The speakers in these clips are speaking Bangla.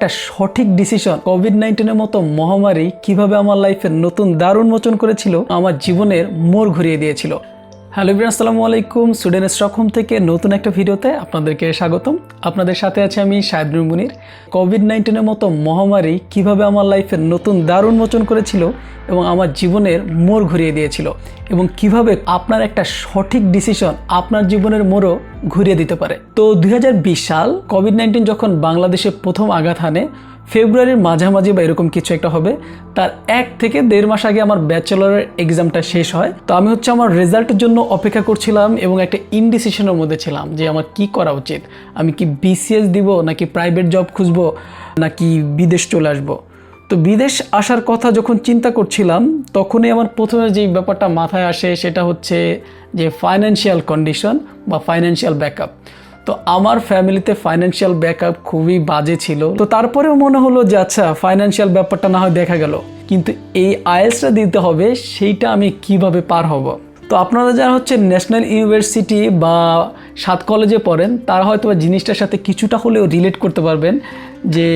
একটা সঠিক ডিসিশন কোভিড নাইন্টিনের মতো মহামারী কীভাবে আমার লাইফের নতুন দারুণ মোচন করেছিল, আমার জীবনের মোড় ঘুরিয়ে দিয়েছিল। হ্যালো ইব্রান আসসালামু আলাইকুম। স্টুডেন্ট স্টকহোম থেকে নতুন একটা ভিডিওতে আপনাদেরকে স্বাগতম। আপনাদের সাথে আছে আমি শাহেদ মুনির। কোভিড নাইন্টিনের মতো মহামারী কীভাবে আমার লাইফের নতুন দারুণ মোচন করেছিল এবং আমার জীবনের মোড় ঘুরিয়ে দিয়েছিল এবং কীভাবে আপনার একটা সঠিক ডিসিশন আপনার জীবনের মোড়ও ঘুরিয়ে দিতে পারে। তো দুই হাজার বিশ সাল কোভিড নাইন্টিন যখন বাংলাদেশে প্রথম আঘাত হানে ফেব্রুয়ারির মাঝামাঝি বা এরকম কিছু একটা হবে। তার এক থেকে দেড় মাস আগে আমার ব্যাচেলরের এক্সামটা শেষ হয়। তো আমি হচ্ছে আমার রেজাল্টের জন্য অপেক্ষা করছিলাম এবং একটা ইনডিসিশনের মধ্যে ছিলাম যে আমার কি করা উচিত। আমি কি বিসিএস দিব, নাকি প্রাইভেট জব খুঁজবো, নাকি বিদেশ চলে আসব? তো বিদেশ আসার কথা যখন চিন্তা করছিলাম, তখনই আমার প্রথমে যেই ব্যাপারটা মাথায় আসে সেটা হচ্ছে যে ফাইন্যান্সিয়াল কন্ডিশন বা ফাইন্যান্সিয়াল ব্যাকআপ তো আমার ফ্যামিলিতে ফাইন্যান্সিয়াল ব্যাকআপ খুবই বাজে ছিল। তো তারপরেও মনে হলো যে আচ্ছা ফাইন্যান্সিয়াল ব্যাপারটা না হয় দেখা গেল। কিন্তু এই আইএলসটা দিতে হবে, সেইটা আমি কীভাবে পার হব? তো আপনারা যারা হচ্ছে ন্যাশনাল ইউনিভার্সিটি বা সাত কলেজে পড়েন, তারা হয়তো জিনিসটার সাথে কিছুটা হলেও রিলেট করতে পারবেন যে,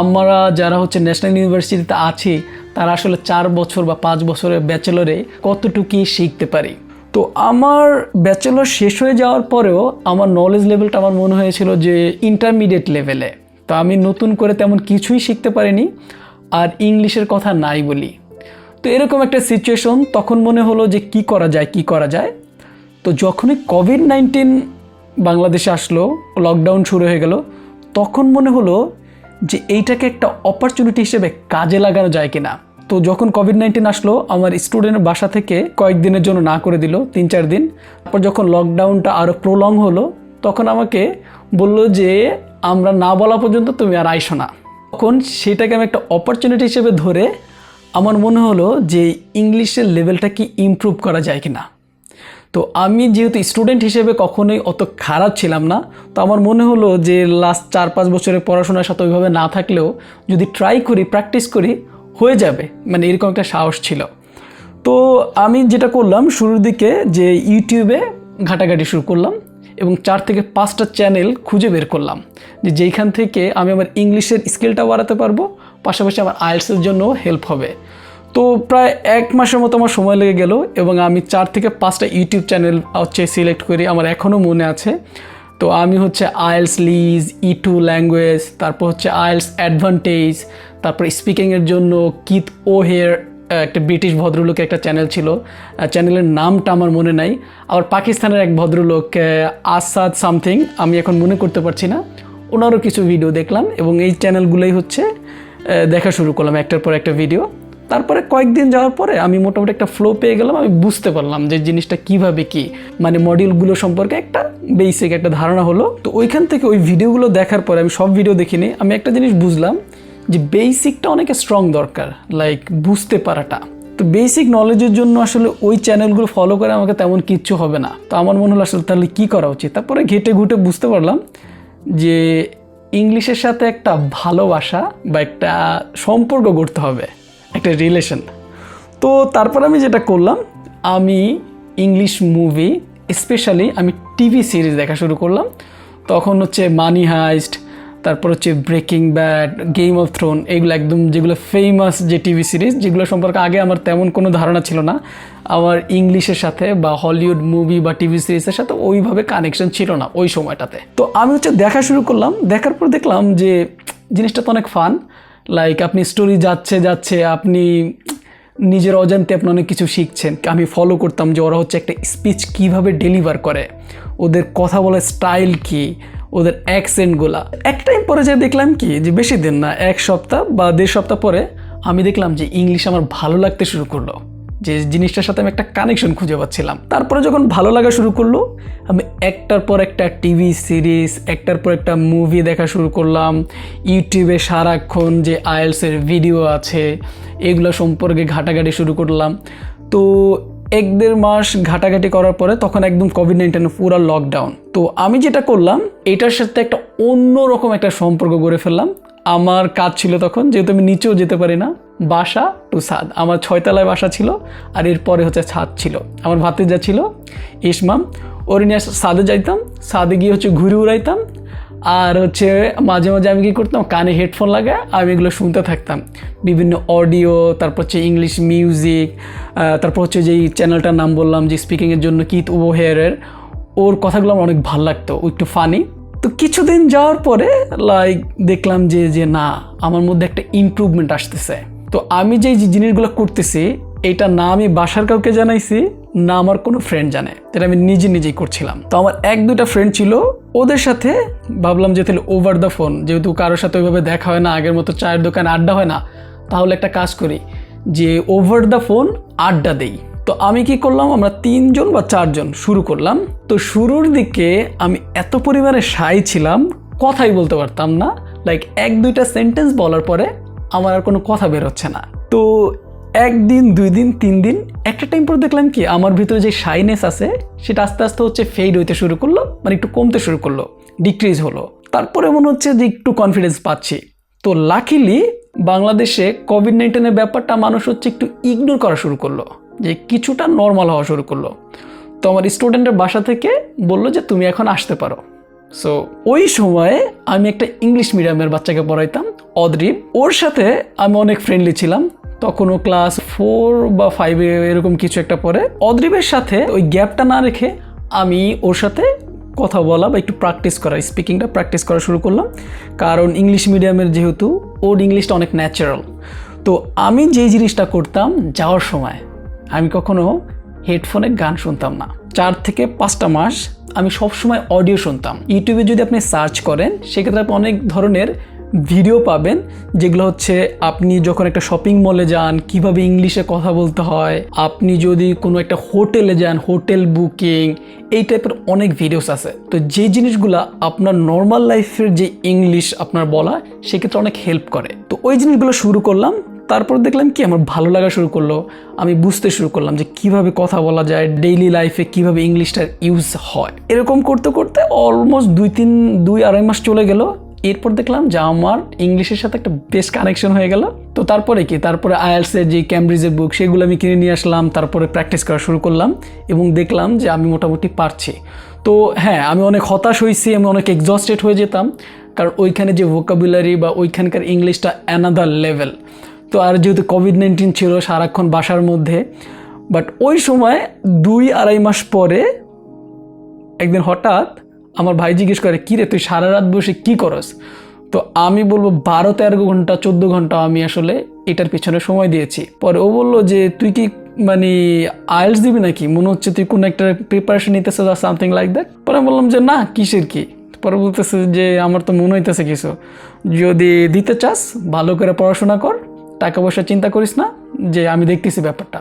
আমরা যারা হচ্ছে ন্যাশনাল ইউনিভার্সিটিতে আছি, তারা আসলে চার বছর বা পাঁচ বছরের ব্যাচেলরে কতটুকু শিখতে পারি। তো আমার ব্যাচেলর শেষ হয়ে যাওয়ার পরেও আমার নলেজ লেভেলটা আমার মনে হয়েছিল যে ইন্টারমিডিয়েট লেভেলে তো আমি নতুন করে তেমন কিছুই শিখতে পারিনি, আর ইংলিশের কথা নাই বলি। তো এরকম একটা সিচুয়েশন তখন মনে হলো যে কি করা যায়, কি করা যায়? তো যখনই কোভিড নাইন্টিন বাংলাদেশে আসলো লকডাউন শুরু হয়ে গেল, তখন মনে হলো যে এইটাকে একটা অপরচুনিটি হিসেবে কাজে লাগানো যায় কিনা। তো যখন কোভিড নাইন্টিন আসলো, আমার স্টুডেন্টের বাসা থেকে কয়েকদিনের জন্য না করে দিল, তিন চার দিন। তারপর যখন লকডাউনটা আরও প্রলং হলো, তখন আমাকে বলল যে, আমরা না বলা পর্যন্ত তুমি আর আইসো না। তখন সেটাকে আমি একটা অপরচুনিটি হিসেবে ধরে আমার মনে হলো যে, ইংলিশের লেভেলটা কি ইমপ্রুভ করা যায় কি না তো আমি যেহেতু স্টুডেন্ট হিসেবে কখনোই অত খারাপ ছিলাম না, তো আমার মনে হলো যে, লাস্ট চার পাঁচ বছরের পড়াশোনার সাথে ওইভাবে না থাকলেও যদি ট্রাই করি প্র্যাকটিস করি হয়ে যাবে। মানে এরকম একটা সাহস ছিল। তো আমি যেটা করলাম, শুরুর দিকে যে ইউটিউবে ঘাটাঘাটি শুরু করলাম এবং চার থেকে পাঁচটা চ্যানেল খুঁজে বের করলাম। যে যেইখান থেকে আমি আমার ইংলিশের স্কিলটা বাড়াতে পারব, পাশাপাশি আমার আইএলসের জন্য হেল্প হবে। তো প্রায় এক মাসের মতো আমার সময় লেগে গেল এবং আমি চার থেকে পাঁচটা ইউটিউব চ্যানেল হচ্ছে সিলেক্ট করি আমার এখনও মনে আছে। তো আমি হচ্ছে আয়েলস লিজ ই টু ল্যাঙ্গুয়েজ তারপর হচ্ছে আইএলস অ্যাডভান্টেজ তারপর স্পিকিংয়ের জন্য কিত ও হেয়ার একটা ব্রিটিশ ভদ্রলোকের একটা চ্যানেল ছিল। চ্যানেলের নামটা আমার মনে নাই। আবার পাকিস্তানের এক ভদ্রলোক আসাদ সামথিং আমি এখন মনে করতে পারছি না। ওনারও কিছু ভিডিও দেখলাম এবং এই চ্যানেলগুলোই হচ্ছে দেখা শুরু করলাম একটার পর একটা ভিডিও তারপরে কয়েকদিন যাওয়ার পরে আমি মোটামুটি একটা ফ্লো পেয়ে গেলাম, আমি বুঝতে পারলাম যে জিনিসটা কীভাবে কি। মানে মডিউলগুলো সম্পর্কে একটা বেসিক একটা ধারণা হলো। তো ওইখান থেকে ওই ভিডিওগুলো দেখার পরে আমি সব ভিডিও দেখিনি। আমি একটা জিনিস বুঝলাম যে বেসিকটা অনেকে স্ট্রং দরকার লাইক বুঝতে পারাটা। তো বেসিক নলেজের জন্য আসলে ওই চ্যানেলগুলো ফলো করে আমাকে তেমন কিচ্ছু হবে না। তো আমার মনে হলো আসলে তাহলে কী করা উচিত? তারপরে ঘেটে ঘুটে বুঝতে পারলাম যে ইংলিশের সাথে একটা ভালোবাসা বা একটা সম্পর্ক গড়তে হবে, একটা রিলেশন তো তারপর আমি যেটা করলাম, আমি ইংলিশ মুভি স্পেশালি আমি টিভি সিরিজ দেখা শুরু করলাম। তখন হচ্ছে মানি হাইস্ট তারপর হচ্ছে breaking bad game of throne এগুলো একদম যেগুলো ফেমাস যে টিভি সিরিজ যেগুলো সম্পর্কে আগে আমার তেমন কোনো ধারণা ছিল না। আমার ইংলিশের সাথে বা হলিউড মুভি বা টিভি সিরিজের সাথে ওইভাবে কানেকশন ছিল না ওই সময়টাতে। তো আমি হচ্ছে দেখা শুরু করলাম, দেখার পর দেখলাম যে জিনিসটা তো অনেক ফান লাইক আপনি স্টোরি যাচ্ছে যাচ্ছে, আপনি নিজের অজান্তে আপনি অনেক কিছু শিখছেন। আমি ফলো করতাম যে ওরা হচ্ছে একটা স্পিচ কীভাবে ডেলিভার করে। ওদের কথা বলার স্টাইল কি? ওদের অ্যাকসেন্টগুলা এক টাইম পরে যা দেখলাম কি, যে বেশি দিন না, এক সপ্তাহ বা দেড় সপ্তাহ পরে আমি দেখলাম যে ইংলিশ আমার ভালো লাগতে শুরু করল। যে জিনিসটার সাথে আমি একটা কানেকশন খুঁজে পাচ্ছিলাম। তারপরে যখন ভালো লাগা শুরু করল, আমি একটার পর একটা টিভি সিরিজ একটার পর একটা মুভি দেখা শুরু করলাম। ইউটিউবে সারাক্ষণ যে আইএলসের ভিডিও আছে, এগুলো সম্পর্কে ঘাটাঘাটি শুরু করলাম। তো এক দেড় মাস ঘাটাঘাটি করার পরে তখন একদম কোভিড নাইন্টিন পুরো লকডাউন তো আমি যেটা করলাম, এটার সাথে একটা অন্যরকম একটা সম্পর্ক গড়ে ফেললাম। আমার কাজ ছিল তখন, যেহেতু আমি নিচেও যেতে পারি না, বাসা টু ছাদ। আমার ছয়তলায় বাসা ছিল, আর এরপরে হচ্ছে ছাদ ছিল। আমার ভাতিজা ছিল, ইসমাম। ওর নিয়ে ছাদে যাইতাম, ছাদে গিয়ে হচ্ছে ঘুরে উড়াইতাম। আর হচ্ছে মাঝে মাঝে আমি কী করতাম, কানে হেডফোন লাগায় আমি এগুলো শুনতে থাকতাম। বিভিন্ন অডিও, তারপর হচ্ছে ইংলিশ মিউজিক তারপর হচ্ছে যেই চ্যানেলটার নাম বললাম, যে স্পিকিংয়ের জন্য কিত ওহেয়ারের ওর কথাগুলো আমার অনেক ভালো লাগতো, একটু ফানি তো কিছুদিন যাওয়ার পরে লাইক দেখলাম যে যে না, আমার মধ্যে একটা ইমপ্রুভমেন্ট আসতেছে। তো আমি যে জিনিসগুলো করতেছি এটা না আমি বাসার কাউকে জানাইছি, না আমার কোনো ফ্রেন্ড জানে। যেটা আমি নিজে নিজেই করছিলাম। তো আমার এক দুটা ফ্রেন্ড ছিল, ওদের সাথে ভাবলাম যে, তাহলে ওভার দ্য ফোন যেহেতু কারোর সাথে ওইভাবে দেখা হয় না, আগের মতো চায়ের দোকানে আড্ডা হয় না, তাহলে একটা কাজ করি, যে ওভার দ্য ফোন আড্ডা দেই। তো আমি কি করলাম? আমরা তিনজন বা চারজন শুরু করলাম। তো শুরুর দিকে আমি এত পরিমাণে সাই ছিলাম, কথাই বলতে পারতাম না। লাইক এক দুইটা সেন্টেন্স বলার পরে আমার আর কোনো কথা বেরোচ্ছে না। তো একদিন দুই দিন তিন দিন একটা টাইম পর দেখলাম কি, আমার ভিতরে যে শাইনেস আছে, সেটা আস্তে আস্তে হচ্ছে ফেড হইতে শুরু করল মানে একটু কমতে শুরু করল ডিক্রিজ হলো। তারপরে মনে হচ্ছে যে একটু কনফিডেন্স পাচ্ছি। তো লাকিলি বাংলাদেশে কোভিড নাইন্টিনের ব্যাপারটা মানুষ হচ্ছে একটু ইগনোর করা শুরু করল। যে কিছুটা নর্মাল হওয়া শুরু করল। তো আমার স্টুডেন্টের বাসা থেকে বলল যে, তুমি এখন আসতে পারো। সো ওই সময়ে আমি একটা ইংলিশ মিডিয়ামের বাচ্চাকে পড়াইতাম অদ্রিব ওর সাথে আমি অনেক ফ্রেন্ডলি ছিলাম। তখন ও ক্লাস ফোর বা ফাইভে এরকম কিছু একটা পরে অদ্রিবের সাথে ওই গ্যাপটা না রেখে আমি ওর সাথে কথা বলা বা একটু প্র্যাকটিস করা স্পিকিংটা প্র্যাকটিস করা শুরু করলাম। কারণ ইংলিশ মিডিয়ামের যেহেতু, ওর ইংলিশটা অনেক ন্যাচারাল তো আমি যেই জিনিসটা করতাম যাওয়ার সময় আমি কখনো হেডফোনে গান শুনতাম না। চার থেকে পাঁচটা মাস আমি সবসময় অডিও শুনতাম। ইউটিউবে যদি আপনি সার্চ করেন, সেক্ষেত্রে আপনি অনেক ধরনের ভিডিও পাবেন, যেগুলো হচ্ছে আপনি যখন একটা শপিং মলে যান, কীভাবে ইংলিশে কথা বলতে হয়, আপনি যদি কোনো একটা হোটেলে যান, হোটেল বুকিং, এই টাইপের অনেক ভিডিওস আছে। তো যে জিনিসগুলো আপনার নর্মাল লাইফের যে ইংলিশ আপনার বলা, সেক্ষেত্রে অনেক হেল্প করে। তো ওই জিনিসগুলো শুরু করলাম তারপর দেখলাম কি, আমার ভালো লাগা শুরু করল। আমি বুঝতে শুরু করলাম যে কীভাবে কথা বলা যায় ডেইলি লাইফে কীভাবে ইংলিশটার ইউজ হয়। এরকম করতে করতে অলমোস্ট দুই তিন, দুই আড়াই মাস চলে গেল। এরপর দেখলাম যে আমার ইংলিশের সাথে একটা বেশ কানেকশন হয়ে গেল। তো তারপরে কি, তারপরে আয়ার্সের যে ক্যামব্রিজের বুক সেগুলো আমি কিনে নিয়ে আসলাম, তারপরে প্র্যাকটিস করা শুরু করলাম এবং দেখলাম যে আমি মোটামুটি পারছি। তো হ্যাঁ আমি অনেক হতাশ হয়েছি আমি অনেক এক্সস্টেড হয়ে যেতাম। কারণ ওইখানে যে ভোকাবুলারি বা ওইখানকার ইংলিশটা অ্যানাদার লেভেল তো আর যেহেতু কোভিড নাইন্টিন ছিল সারাক্ষণ বাসার মধ্যে বাট ওই সময় দুই আড়াই মাস পরে একদিন হঠাৎ আমার ভাই জিজ্ঞেস করে, কী রে, তুই সারা রাত বসে কী করস? তো আমি বলব, বারো, তেরো ঘণ্টা, চোদ্দ ঘণ্টা আমি আসলে এটার পিছনে সময় দিয়েছি। পরে ও বলল যে, তুই কি মানে আইএলস দিবি নাকি? মনে হচ্ছে তুই কোনো একটা প্রিপারেশন নিতেছে বা সামথিং লাইক দ্যাট পরে আমি বললাম যে, না, কিসের কি? পরে বলতেছে যে, আমার তো মনে হইতেছে কিছু। যদি দিতে চাস, ভালো করে পড়াশোনা কর টাকা পয়সা চিন্তা করিস না যে আমি দেখতেছি ব্যাপারটা।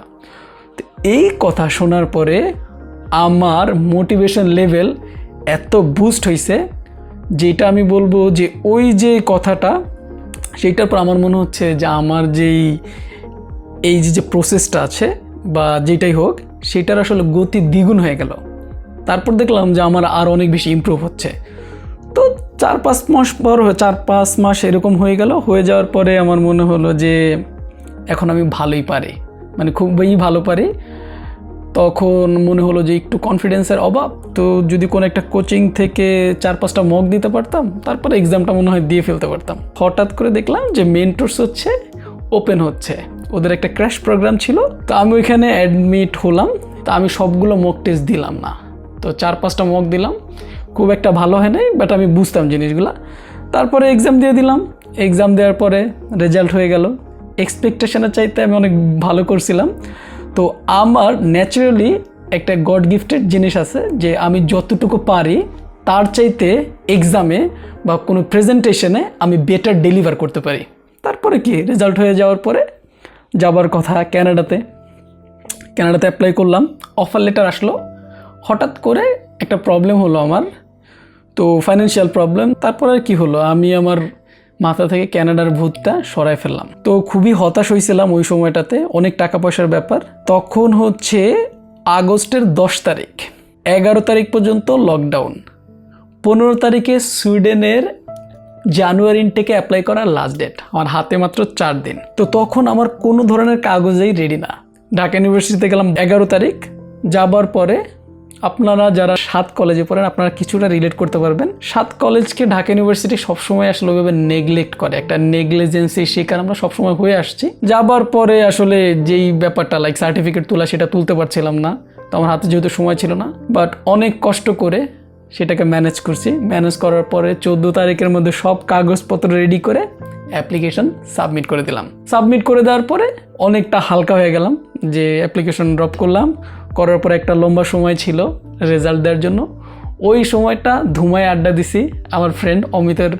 তো এই কথা শোনার পরে আমার মোটিভেশন লেভেল এত বুস্ট হয়েছে যেটা আমি বলব যে ওই যে কথাটা সেইটার পর আমার মনে হচ্ছে যে আমার যেই, এই যে যে প্রসেসটা আছে বা যেটাই হোক, সেটার আসলে গতি দ্বিগুণ হয়ে গেল। তারপর দেখলাম যে আমার আর অনেক বেশি ইমপ্রুভ হচ্ছে। তো চার পাঁচ মাস পর চার পাঁচ মাস এরকম হয়ে গেল। হয়ে যাওয়ার পরে আমার মনে হলো যে এখন আমি ভালোই পারি। মানে খুবই ভালো পারি। তখন মনে হলো যে একটু কনফিডেন্সের অভাব। তো যদি কোনো একটা কোচিং থেকে চার পাঁচটা মক দিতে পারতাম, তারপরে এক্সামটা মনে হয় দিয়ে ফেলতে পারতাম। হঠাৎ করে দেখলাম যে মেন্টরস হচ্ছে ওপেন হচ্ছে। ওদের একটা ক্র্যাশ প্রোগ্রাম ছিল। তো আমি ওইখানে অ্যাডমিট হলাম। তা আমি সবগুলো মক টেস্ট দিলাম না। তো চার পাঁচটা মক দিলাম। খুব একটা ভালো হয় নাই বাট আমি বুঝতাম জিনিসগুলো। তারপরে এক্সাম দিয়ে দিলাম। এক্সাম দেওয়ার পরে রেজাল্ট হয়ে গেল। এক্সপেকটেশনের চাইতে আমি অনেক ভালো করছিলাম। তো আমার ন্যাচারালি একটা গড গিফটেড জিনিস আছে যে আমি যতটুকু পারি, তার চাইতে এক্সামে বা কোনো প্রেজেন্টেশনে আমি বেটার ডেলিভার করতে পারি। তারপরে কি? রেজাল্ট হয়ে যাওয়ার পরে যাবার কথা ক্যানাডাতে ক্যানাডাতে অ্যাপ্লাই করলাম। অফার লেটার আসলো। হঠাৎ করে একটা প্রবলেম হলো আমার। তো ফাইন্যান্সিয়াল প্রবলেম তারপর আর কি হলো? আমি আমার মাথা থেকে ক্যানাডার ভূতটা সরাই ফেললাম। তো খুবই হতাশ হয়েছিলাম ওই সময়টাতে, অনেক টাকা পয়সার ব্যাপার। তখন হচ্ছে আগস্টের দশ তারিখ, এগারো তারিখ পর্যন্ত লকডাউন পনেরো তারিখে সুইডেনের জানুয়ারি ইনটেকে অ্যাপ্লাই করার লাস্ট ডেট আমার হাতে মাত্র চার দিন। তো তখন আমার কোনো ধরনের কাগজেই রেডি না। ঢাকা ইউনিভার্সিটিতে গেলাম এগারো তারিখ, যাবার পরে আপনারা যারা সাত কলেজে পড়েন, আপনারা কিছুটা রিলেট করতে পারবেন। সাত কলেজকে ঢাকা ইউনিভার্সিটি সবসময় আসলে ওইভাবে নেগলেক্ট করে, একটা নেগলিজেন্সি শিকার আমরা সবসময় হয়ে আসছি। যাবার পরে আসলে যেই ব্যাপারটা লাইক সার্টিফিকেট তোলা, সেটা তুলতে পারছিলাম না। তো আমার হাতে যেহেতু সময় ছিল না বাট অনেক কষ্ট করে সেটাকে ম্যানেজ করছি। ম্যানেজ করার পরে চোদ্দ তারিখের মধ্যে সব কাগজপত্র রেডি করে অ্যাপ্লিকেশন সাবমিট করে দিলাম। সাবমিট করে দেওয়ার পরে অনেকটা হালকা হয়ে গেলাম যে অ্যাপ্লিকেশন ড্রপ করলাম। করার পরে একটা লম্বা সময় ছিল রেজাল্ট দেওয়ার জন্য। ওই সময়টা ধুমায় আড্ডা দিছি। আমার ফ্রেন্ড অমিতের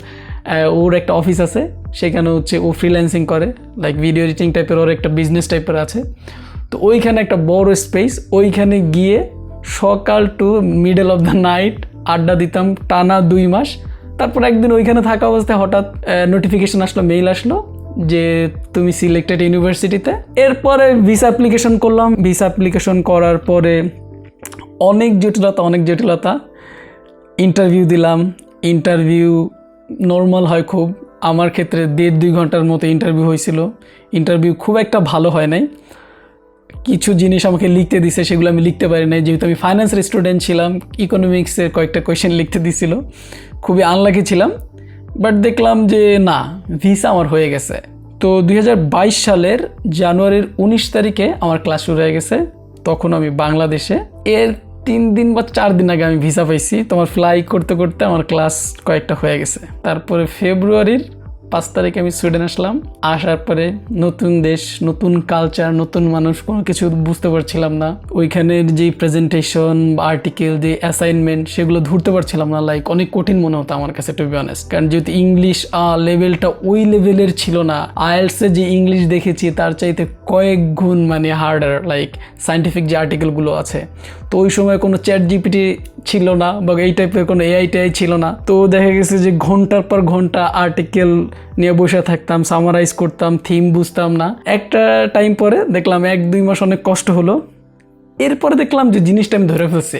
ওর একটা অফিস আছে। সেখানে হচ্ছে ও ফ্রিল্যান্সিং করে। লাইক ভিডিও এডিটিং টাইপের ওর একটা বিজনেস টাইপের আছে। তো ওইখানে একটা বড় স্পেস ওইখানে গিয়ে সকাল to middle of the night আড্ডা দিতাম টানা দুই মাস। তারপর একদিন ওইখানে থাকা অবস্থায় হঠাৎ নোটিফিকেশন আসলো মেইল আসলো যে তুমি সিলেক্টেড ইউনিভার্সিটিতে এরপরে ভিসা অ্যাপ্লিকেশন করলাম। ভিসা অ্যাপ্লিকেশন করার পরে অনেক জটিলতা অনেক জটিলতা। ইন্টারভিউ দিলাম। ইন্টারভিউ নর্মাল হয় খুব। আমার ক্ষেত্রে দেড় দুই ঘণ্টার মতো ইন্টারভিউ হয়েছিল। ইন্টারভিউ খুব একটা ভালো হয় নাই। কিছু জিনিস আমাকে লিখতে দিছে, সেগুলো আমি লিখতে পারি নাই। যেহেতু আমি ফাইন্যান্সের স্টুডেন্ট ছিলাম ইকোনমিক্সের কয়েকটা কোয়েশ্চেন লিখতে দিছিল। খুবই আনলাকি ছিলাম। বাট দেখলাম যে না ভিসা আমার হয়ে গেছে। তো দুই হাজার বাইশ সালের জানুয়ারির উনিশ তারিখে আমার ক্লাস শুরু হয়ে গেছে। তখন আমি বাংলাদেশে। এর তিন দিন বা চার দিন আগে আমি ভিসা পাইছি। তোমার ফ্লাই করতে করতে আমার ক্লাস কয়েকটা হয়ে গেছে। তারপরে ফেব্রুয়ারির পাঁচ তারিখে আমি সুইডেন আসলাম। আসার পরে নতুন দেশ, নতুন কালচার নতুন মানুষ, কোনো কিছু বুঝতে পারছিলাম না। ওইখানের যে প্রেজেন্টেশন আর্টিকেল যে অ্যাসাইনমেন্ট সেগুলো ধরতে পারছিলাম না। লাইক অনেক কঠিন মনে হতো আমার কাছে টু বি অনেস্ট কারণ যেহেতু ইংলিশ লেভেলটা ওই লেভেলের ছিল না। আইএলসে যে ইংলিশ দেখেছি, তার চাইতে কয়েক গুণ মানে হার্ডার লাইক সাইন্টিফিক যে আর্টিকেলগুলো আছে। তো ওই সময় কোনো চ্যাট জিপিটি ছিল না, বা এই টাইপের কোনো এআই টেআই ছিল না। তো দেখা গেছে যে ঘণ্টার পর ঘণ্টা আর্টিকেল নিয়ে বসে থাকতাম সামারাইজ করতাম থিম বুঝতাম না। একটা টাইম পরে দেখলাম এক, দুই মাস অনেক কষ্ট হলো। এরপরে দেখলাম যে জিনিসটা আমি ধরে ফেলছি।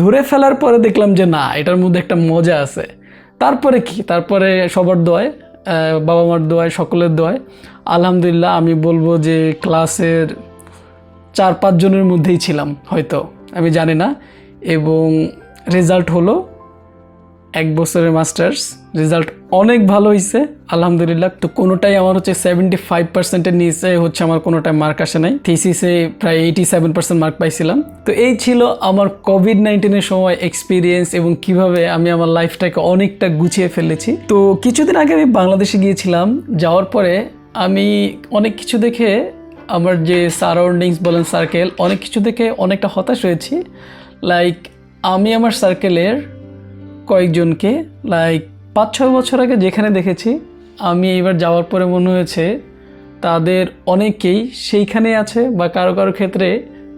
ধরে ফেলার পরে দেখলাম যে না, এটার মধ্যে একটা মজা আছে। তারপরে কি? তারপরে সবার দোয়ায় বাবা মার দোয়ায়, সকলের দোয়ায়, আলহামদুলিল্লাহ আমি বলব যে ক্লাসের চার, পাঁচ জনের মধ্যেই ছিলাম হয়তো, আমি জানি না। এবং রেজাল্ট হলো এক বছরের মাস্টার্স রেজাল্ট অনেক ভালো হয়েছে আলহামদুলিল্লাহ। তো কোনোটাই আমার হচ্ছে সেভেন্টি ফাইভ পার্সেন্টের নিচে হচ্ছে আমার কোনোটাই মার্ক আসে নাই। থিসিসে প্রায় এইটি সেভেন পার্সেন্ট মার্ক পাইছিলাম। তো এই ছিল আমার কোভিড নাইন্টিনের সময় এক্সপিরিয়েন্স এবং কীভাবে আমি আমার লাইফটাকে অনেকটা গুছিয়ে ফেলেছি। তো কিছুদিন আগে আমি বাংলাদেশে গিয়েছিলাম, যাওয়ার পরে আমি অনেক কিছু দেখে আমার যে সারাউন্ডিংস বলেন সার্কেল অনেক কিছু দেখে অনেকটা হতাশ হয়েছি। লাইক আমি আমার সার্কেলের কয়েকজনকে লাইক পাঁচ ছয় বছর আগে যেখানে দেখেছি, আমি এইবার যাওয়ার পরে মনে হয়েছে তাদের অনেকেই সেইখানে আছে বা কারও কারও ক্ষেত্রে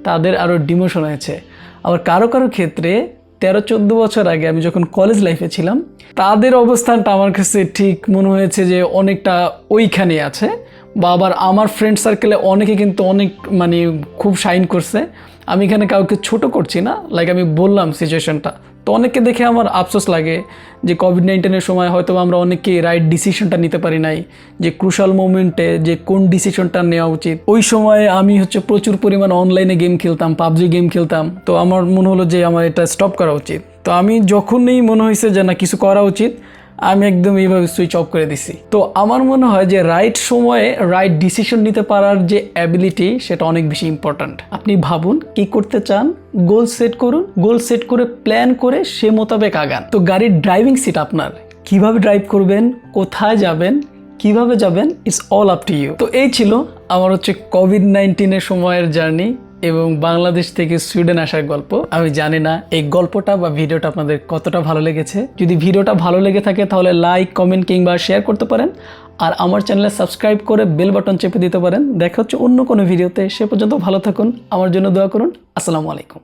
তাদের আরও ডিমোশন হয়েছে আবার কারও কারও ক্ষেত্রে তেরো চোদ্দ বছর আগে আমি যখন কলেজ লাইফে ছিলাম, তাদের অবস্থানটা আমার কাছে ঠিক মনে হয়েছে যে অনেকটা ওইখানে আছে। বা আবার আমার ফ্রেন্ড সার্কেলে অনেকে কিন্তু অনেক মানে খুব শাইন করছে। আমি এখানে কাউকে ছোট করছি না লাইক আমি বললাম সিচুয়েশনটা তো অনেককে দেখে আমার আফসোস লাগে যে কোভিড নাইন্টিনের সময় হয়তো আমরা অনেকেই রাইট ডিসিশনটা নিতে পারি নাই, যে ক্রুশাল মোমেন্টে যে কোন ডিসিশনটা নেওয়া উচিত। ওই সময় আমি হচ্ছে প্রচুর পরিমাণ অনলাইনে গেম খেলতাম, পাবজি গেম খেলতাম। তো আমার মনে হলো যে আমার এটা স্টপ করা উচিত। তো আমি যখনই মনে হয়েছে যে না, কিছু করা উচিত আমি একদম এইভাবে সুইচ অফ করে দিছি। তো আমার মনে হয় যে রাইট সময়ে রাইট ডিসিশন নিতে পারার যে অ্যাবিলিটি সেটা অনেক বেশি ইম্পর্ট্যান্ট আপনি ভাবুন কি করতে চান গোল সেট করুন গোল সেট করে প্ল্যান করে সে মোতাবেক আগান। তো গাড়ির ড্রাইভিং সিট আপনার, কীভাবে ড্রাইভ করবেন, কোথায় যাবেন, কীভাবে যাবেন it's all up to you তো এই ছিল আমার হচ্ছে কোভিড নাইন্টিনের সময়ের জার্নি এবং বাংলাদেশ থেকে সুইডেন আসার গল্প, আমি জানি না এই গল্পটা বা ভিডিওটা আপনাদের কতটা ভালো লেগেছে। যদি ভিডিওটা ভালো লেগে থাকে তাহলে লাইক কমেন্ট কিংবা শেয়ার করতে পারেন। আর আমার চ্যানেলে সাবস্ক্রাইব করে বেল বাটন চেপে দিতে পারেন। দেখা হচ্ছে অন্য কোনো ভিডিওতে, সে পর্যন্ত ভালো থাকুন। আমার জন্য দোয়া করুন। আসসালামু আলাইকুম।